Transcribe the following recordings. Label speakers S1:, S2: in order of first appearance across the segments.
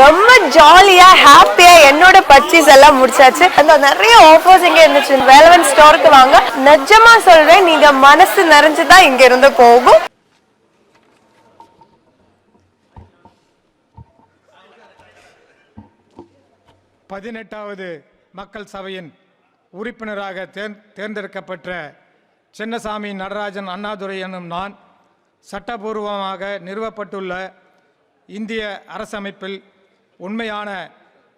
S1: ரொம்ப ஜாலியா ஹாப்பியா என்னோட பர்ச்சேஸ் எல்லாம் முடிச்சாச்சு. அந்த நிறைய ஆஃபர்ஸ் இங்க இருந்துச்சு. வேலவன் ஸ்டோருக்கு வாங்க. நிஜமா சொல்றேன் நீங்க மனசு நிறைஞ்சுதான் இங்க இருந்து போகும்.
S2: பதினெட்டாவது மக்கள் சபையின் உறுப்பினராக தேர் தேர்ந்தெடுக்கப்பட்ட சின்னசாமி நடராஜன் அண்ணாதுரை எனும் நான் சட்டபூர்வமாக நிறுவப்பட்டுள்ள இந்திய அரசமைப்பில் உண்மையான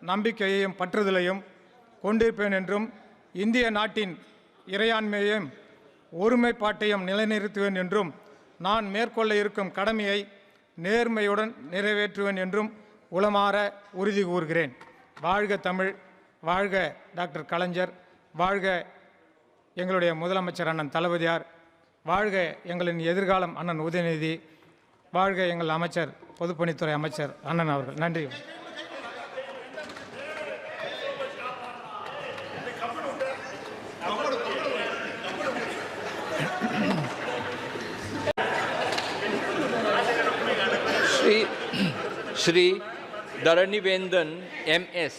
S2: நம்பிக்கையையும் பற்றுதலையும் கொண்டிருப்பேன் என்றும் இந்திய நாட்டின் இறையாண்மையையும் ஒருமைப்பாட்டையும் நிலைநிறுத்துவேன் என்றும் நான் மேற்கொள்ள இருக்கும் கடமையை நேர்மையுடன் நிறைவேற்றுவேன் என்றும் உளமாற உறுதி கூறுகிறேன். வாழ்க தமிழ் வாழ்க டாக்டர் கலைஞர் வாழ்க எங்களுடைய முதலமைச்சர் அண்ணன் தளபதியார் வாழ்க எங்களின் எதிர்காலம் அண்ணன் உதயநிதி வாழ்க எங்கள் அமைச்சர் பொதுப்பணித்துறை அமைச்சர் அண்ணன் அவர்கள். நன்றி.
S3: Shri Shri Dharanivendan M S